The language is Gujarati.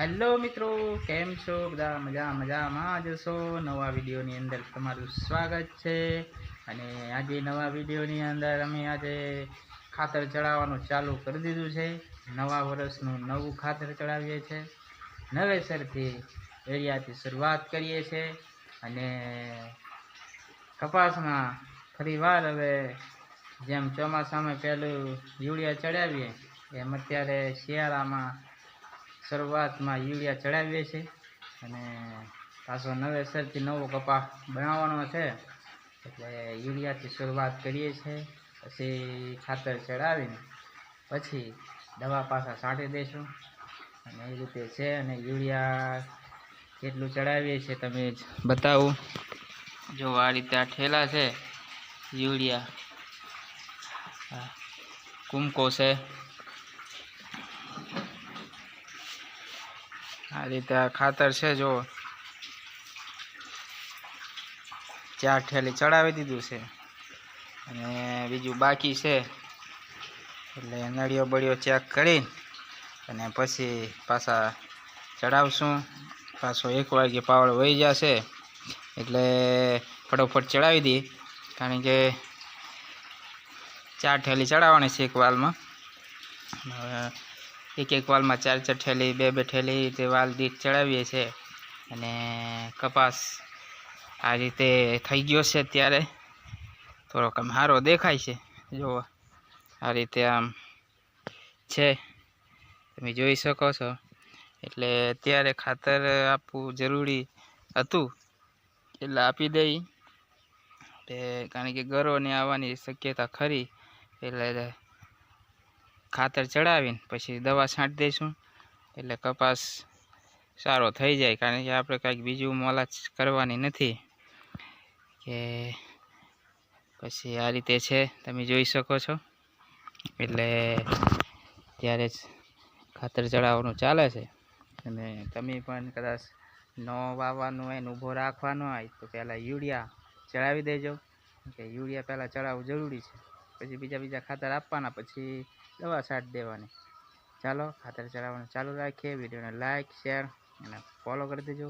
હેલો મિત્રો, કેમ છો? બધા મજા, મજામાં જ છો નવા વિડીયોની અંદર તમારું સ્વાગત છે. અને આજે નવા વિડીયોની અંદર અમે આજે ખાતર ચડાવવાનું ચાલુ કરી દીધું છે. નવા વર્ષનું નવું ખાતર ચડાવીએ છીએ નવેસરથી એરિયાથી શરૂઆત કરીએ છીએ અને કપાસમાં ફરીવાર હવે જેમ ચોમાસામાં પહેલું યુરિયા ચડાવીએ, એમ અત્યારે શિયાળામાં શરૂઆતમાં યુરિયા ચડાવીએ છીએ અને પાછો નવેસરથી નવો કપા બનાવવાનો છે. એટલે યુરિયાથી શરૂઆત કરીએ છીએ, પછી ખાતર ચડાવીને પછી દવા પાછા છાંટી દઈશું. અને એ રીતે છે અને યુરિયા કેટલું ચડાવીએ છીએ તમે જ બતાવું. જો આ રીતે આ ઠેલા છે, યુરિયા. કુમકો છે. આ રીતે આ ખાતર છે, જો. ચાર ઠેલી ચડાવી દીધું છે. અને બીજું બાકી છે. એટલે નળિયો બળિયો ચેક કરી અને પછી પાછા ચડાવશું. પાછો એક વાગે પાવડ વહી જશે. એટલે ફટોફટ ચડાવી દઈએ. કારણ કે ચાર ઠેલી ચડાવવાની છે એક વાલમાં. એક એક વાલમાં ચાર ચાર ઠેલી, બે બે ઠેલી તે વાલ દીઠ ચડાવીએ છીએ. અને કપાસ આ રીતે થઈ ગયો છે અત્યારે. થોડોક આમ સારો દેખાય છે. જુઓ, આ રીતે આમ છે. તમે જોઈ શકો છો. એટલે અત્યારે ખાતર આપવું જરૂરી હતું. એટલે આપી દઈ. એટલે કારણ કે ગરોને આવવાની શક્યતા ખરી. એટલે ખાતર ચડાવીને પછી દવા છાંટી દઈશું. એટલે કપાસ સારો થઈ જાય, કારણ કે આપણે કાંઈક બીજું મોલાચ કરવાની નથી. કે પછી આ રીતે છે, તમે જોઈ શકો છો. એટલે ત્યારે જ ખાતર ચડાવવાનું ચાલે છે. અને તમે પણ કદાચ ન વાવવાનું હોય ને ઊભો રાખવાનો હોય, તો પહેલાં યુરિયા ચડાવી દેજો. કે યુરિયા પહેલાં ચડાવવું જરૂરી છે. પછી બીજા બીજા ખાતર આપવાના, પછી દવા છાંટ દેવાની. ચાલો, ખાતર ચડાવવાનું ચાલુ રાખીએ. વિડીયોને લાઇક શેર અને ફોલો કરી દેજો.